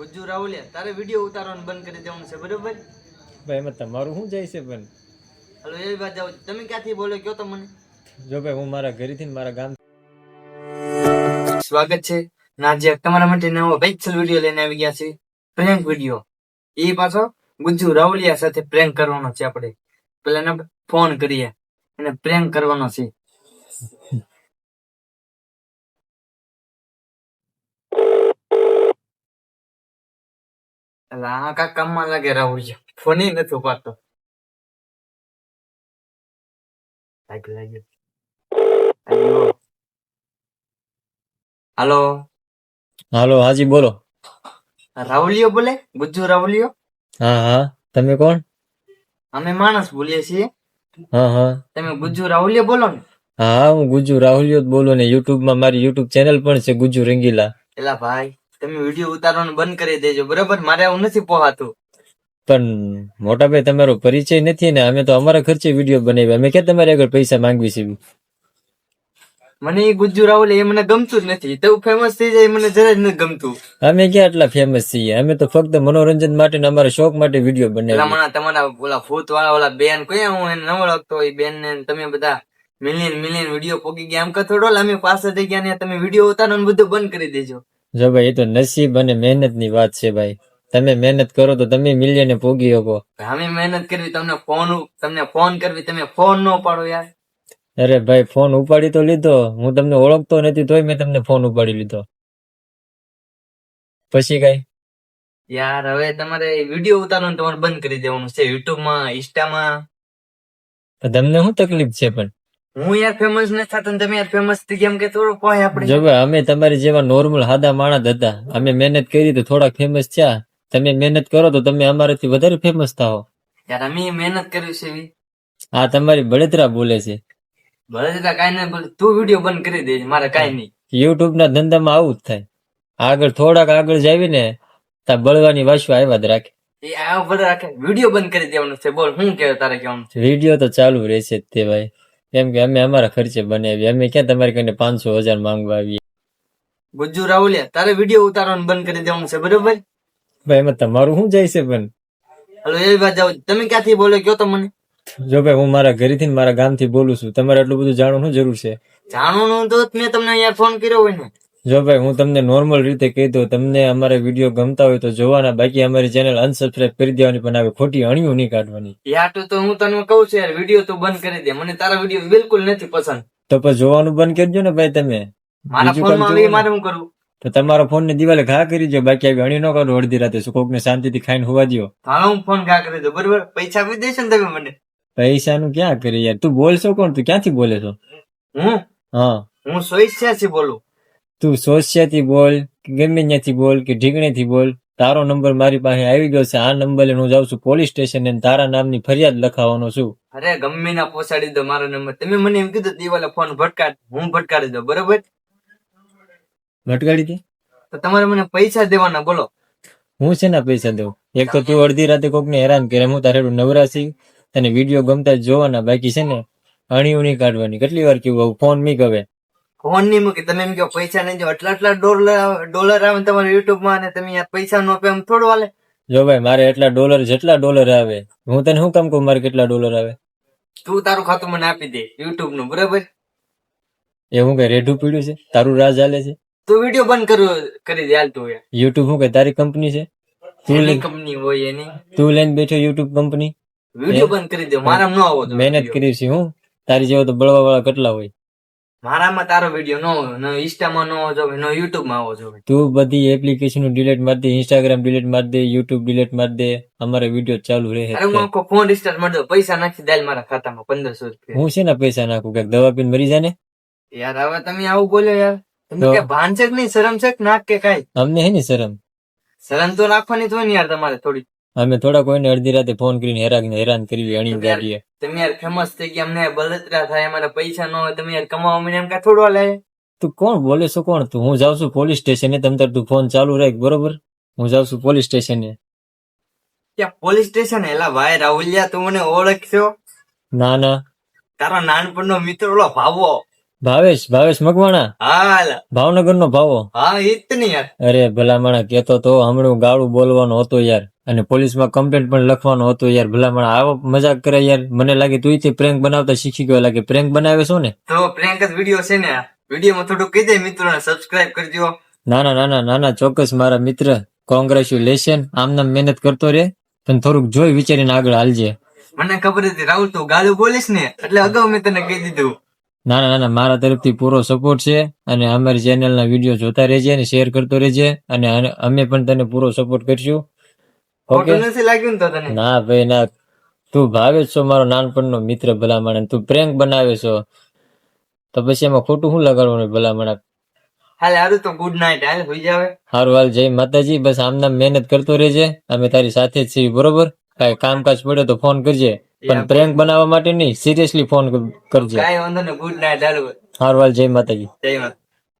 ગુજ્જુ રાહુલિયા તારે વીડિયો ઉતારવાનું બંધ કરી દેવાનું છે બરોબર? ભાઈ એમાં તમારું શું જાય છે પણ? હલો એ વાત જાઉં તમે ક્યાંથી બોલો કયો તો મને. જો ભાઈ હું મારા ઘરેથી મારા ગામ સ્વાગત છે. ના જે તમારા માટે નવો પિક્સલ વીડિયો લઈને આવી ગયા છે પ્રેન્ક વીડિયો. એ પાછો ગુજ્જુ રાવલિયા સાથે પ્રેન્ક કરવાનો છે આપણે. પેલા એને ફોન કરીએ અને પ્રેન્ક કરવાનો છે. એટલે આ કાંઈક કામમાં લાગે રાહુલિયા ફોન નથી ઉપાડતો. હાલો. હાલો. હાજી બોલો. રાવલિયો બોલે? ગુજ્જુ રાવલિયો હા હા. તમે કોણ? અમે માણસ બોલીએ છીએ. હા હા. તમે ગુજ્જુ રાવલિયો બોલો ને. હા હું ગુજ્જુ રાહુલિયો જ બોલો ને. યુટ્યુબમાં મારી યુટ્યુબ ચેનલ પણ છે ગુજ્જુ રંગીલા. એલા ભાઈ. તમે વીડિયો ઉતારવાનું બંધ કરી દેજો બરાબર? મારે આવું નથી પોહાતું. પણ મોટા ભાઈ તમારો પરિચય નથી ને અમે તો અમારા ખર્ચે વીડિયો બનાવ્યા. અમે ક્યાં તમારી આગળ પૈસા માંગવી છે? મને એ ગુજ્જુ રાવલ એ મને ગમતું જ નથી. તો ફેમસ થઈ જાય મને જરા જ નથી ગમતું. અમે ક્યાં આટલા ફેમસ છીએ? અમે તો ફક્ત મનોરંજન માટે ને અમારા શોખ માટે વીડિયો બનાવ્યા તમારા ઓલા ભૂત વાળા ઓલા બેન કયા હું એને ન ઓળખતો એ બેન ને તમે બધા મિલિયન મિલિયન વીડિયો પોકી ગયા. એમ કે થોડો અમે પાસે થઈ ગયા ને તમે વીડિયો ઉતારો બધું બંધ કરી દેજો. જો ભાઈ એ તો નસીબ અને મહેનતની વાત છે ભાઈ. તમે મહેનત કરો તો તમે મિલિયને ભોગી શકો. અમે મહેનત કરવી તમને ફોન તમને ફોન કરવી તમે ફોન ન પાડો યાર. અરે ભાઈ ફોન ઉપાડી તો લીધો. હું તમને ઓળખતો નથી તોય મેં તમને ફોન ઉપાડી લીધો. પછી કઈ? યાર હવે તમારે વીડિયો ઉતારવાનું તમારે બંધ કરી દેવાનું છે યુટ્યુબમાં ઇન્સ્ટામાં તમને શું તકલીફ છે પણ? હું યાર ફેમસ ન થતો તમે યાર ફેમસ થઈ ગયા કે થોડું પોય આપણે જો અમે તમારી જેવા નોર્મલ સાદા માણસ હતા. અમે મહેનત કરી તો થોડાક ફેમસ થયા. તમે મહેનત કરો તો તમે અમારાથી વધારે ફેમસ થાઓ. યાર અમે મહેનત કરી છે હા તમારી બળતરા બોલે છે. બળદરા કાઈ નહીં બોલે તું વીડિયો બંધ કરી દેજે મારે કાંઈ નહીં. યુટ્યુબ ના ધંધામાં આવું જ થાય. આગળ થોડાક આગળ જાવી ને તા બળવાની વાસુ આવ્યા જ રાખે. એ આ બળ રાખે. વીડિયો બંધ કરી દેવાનું છે બોલ હું કે તારે કેવાનું છે? વીડિયો તો ચાલુ રહેશે તે ભાઈ. કેમ કે અમે અમારા ખર્ચે બનાવી અમે ક્યાં તમારી કઈને પાંચસો હજાર માંગવા આવીએ? ગુજ્જુ રાહુલિયા તારે વીડિયો ઉતારવાનું બંધ કરી દેવાનું છે બરોબર? ભાઈ એમાં તમારું શું જાય છે પણ? હલો એવી વાત જાવ તમે ક્યાંથી બોલો કયો તો મને? જો ભાઈ હું મારા ઘરેથી મારા ગામથી બોલું છું. તમારે એટલું બધું જાણવાનું જરૂર છે. જાણવાનું તો મેં તમને અહીંયા ફોન કર્યો હોય ને. જો ભાઈ હું તમને નોર્મલ રીતે કહી દઉં તમને અમારે વીડિયો ગમતા હોય તો જોવાના. બાકી અમારી ચેનલ અનસબસ્ક્રાઇબ કરી દેવાની પણ આવે ખોટી અણિયું નહીં કાઢવાની. યાર તો હું તને કહું છું યાર વીડિયો તો બંધ કરી દે. મને તારા વીડિયો બિલકુલ નથી પસંદ. તો પછી જોવાનું બંધ કરજો ને ભાઈ તમે. મારા ફોનમાં મારે શું કરું? તો તમારો ફોન ને દિવાલે ઘા કરી દો બાકી આવી અણી ન કરો અડધી રાતે શું શાંતિ શાંતિથી ખાઈને હોવા દો હાલો હું ફોન ઘા કરી દો બરોબર? પૈસા આપી દેશો ને તમે મને? પૈસાનું ક્યાં કરી યાર? તું બોલશો કોણ? તું ક્યાંથી બોલે છો? હું? હા. હું સોઈચ્છાથી બોલું. તું સોસિયાથી બોલ કે ગમે ત્યાંથી બોલ કે ઢીકણીથી બોલ તારો નંબર મારી પાસે આવી ગયો છે આ નંબર હું જાઉં છું પોલીસ સ્ટેશન ને તારા નામની ફરિયાદ લખાવાનો છું. અરે ગમે ના પોસાડી દો મારો નંબર. તમે મને એમ કીધું દિવાલે ફોન ભટકાડ હું ભટકાડી દો બરોબર? ભટકાડી દે તો તમારે મને પૈસા દેવાના બોલો. હું છે ને પૈસા દઉં? એક તો તું અડધી રાતે કોકને હેરાન કરે હું તારે નવરાશી તને વીડિયો ગમતા જોવાના બાકી છે ને અણી ઉણી કાઢવાની. કેટલી વાર કેવું ફોન મી કવે ફોન નહીં મૂકી તમે એમ કહો પૈસા નહીં જો આટલા આટલા ડોલર ડોલર આવે તમારા યુટ્યુબમાં અને તમે પૈસા નો આપે એમ થોડું વાલે જો ભાઈ મારે એટલા ડોલર જેટલા ડોલર આવે હું તને શું કામ કહું મારે કેટલા ડોલર આવે? તું તારું ખાતું મને આપી દે યુટ્યુબનું બરાબર? એ હું કઈ રેઢું પીડ્યું છે? તારું રાજ ચાલે છે? તું વીડિયો બંધ કરો કરી દે હાલ તું યુટ્યુબ શું કઈ તારી કંપની છે? તું કંપની હોય એની. તું લઈને બેઠો યુટ્યુબ કંપની? વીડિયો બંધ કરી દે મારા ન આવો મહેનત કરી છે હું. તારી જેવો તો બળવા વાળા કેટલા હોય. મારામાં તારો વીડિયો ન ઇન્સ્ટામાં ન હોવો જોઈએ ન યુટ્યુબમાં આવો જોઈએ. તું બધી એપ્લિકેશન ડિલીટ મારી દે ઇન્સ્ટાગ્રામ ડિલીટ માર દે યુટ્યુબ ડિલીટ માર દે અમારે વીડિયો ચાલુ રહે અરે હું કો ફોન રિસ્ટાર્ટ માર દો પૈસા નાખી દાલ મારા ખાતામાં પંદરસો રૂપિયા. હું છે ને પૈસા નાખું કે દવા પીને મરી જાને? યાર હવે તમે આવું બોલ્યો યાર. તમને કે ભાન છે કે નહીં? શરમ છે કે નાક કે કાઈ? અમને હે ને શરમ? શરમ તો રાખવાની ને યાર તમારે થોડી અમે થોડા કોઈને અડધી રાતે ફોન કરીને હેરાન હેરાન કરી અણી ગાડીએ. તમે યાર ફેમસ થઈ ગયા અમને બળતરા થાય અમારે પૈસા ન હોય તમે યાર કમાવા મને એમ કા થોડો લે તું કોણ? બોલે છો કોણ? તું હું જાઉં છું પોલીસ સ્ટેશને તમ તાર તું ફોન ચાલુ રાખ બરોબર? હું જાઉં છું પોલીસ સ્ટેશને ત્યાં પોલીસ સ્ટેશન એલા ભાઈ રાહુલિયા તું મને ઓળખશો? ના ના. તારો નાનપણનો મિત્ર ઓલો ભાવો. ભાવેશ ભાવેશ મકવાણા? હા ભાવનગર નો ભાવો? હા ઈત યાર. અરે ભલામણા કેતો તો હમણાં ગાળું બોલવાનો હતો યાર. અને પોલીસમાં કમ્પ્લેટ પણ લખવાનો હતો યાર ભલામણ. આવો મજાક કરે યાર. મને લાગે તું થી પ્રેન્ક બનાવતા શીખી ગયો. લાગે પ્રેન્ક બનાવે છો ને? તો પ્રેન્ક જ વીડિયો છે ને. વિડીયોમાં થોડું કહી દે મિત્રોને સબસ્ક્રાઇબ કરજો. નાના નાના નાના ચોક્કસ મારા મિત્ર કોંગ્રેચ્યુલેશન આમ નામ મહેનત કરતો રે. પણ થોડુંક જોઈ વિચારીને આગળ હાલજે. મને ખબર હતી રાહુલ તું ગાલું બોલીશ ને? એટલે અગાઉ મેં તને કહી દીધું. નાના નાના મારા તરફથી પૂરો સપોર્ટ છે અને અમારી ચેનલના વીડિયો જોતા રહેજે અને શેર કરતો રહેજે અને અમે પણ તને પૂરો સપોર્ટ કરશું ઓકે ખોટું નથી લાગ્યું ને ભાઈ ના. તું ભાવે છો મારો નાનપણનો મિત્ર ભલામણ તું પ્રેન્ક બનાવે છો. તો પછી એમાં ખોટું શું લગાડવાનું ભલામણ? હાલે હારું તો ગુડ નાઇટ હાલ હોઈ જાવે. હારું હાલ જય માતાજી. બસ આમનામ મહેનત કરતો રહેજે. અમે તારી સાથે જ છીએ બરોબર? કાંઈ કામકાજ પડે તો ફોન કરજે. પણ પ્રેન્ક બનાવવા માટે નહીં સિરિયસલી ફોન કરજે. કાંઈ વાંધો ને ગુડ નાઇટ હાલ. હારું હાલ જય માતાજી. જય માતા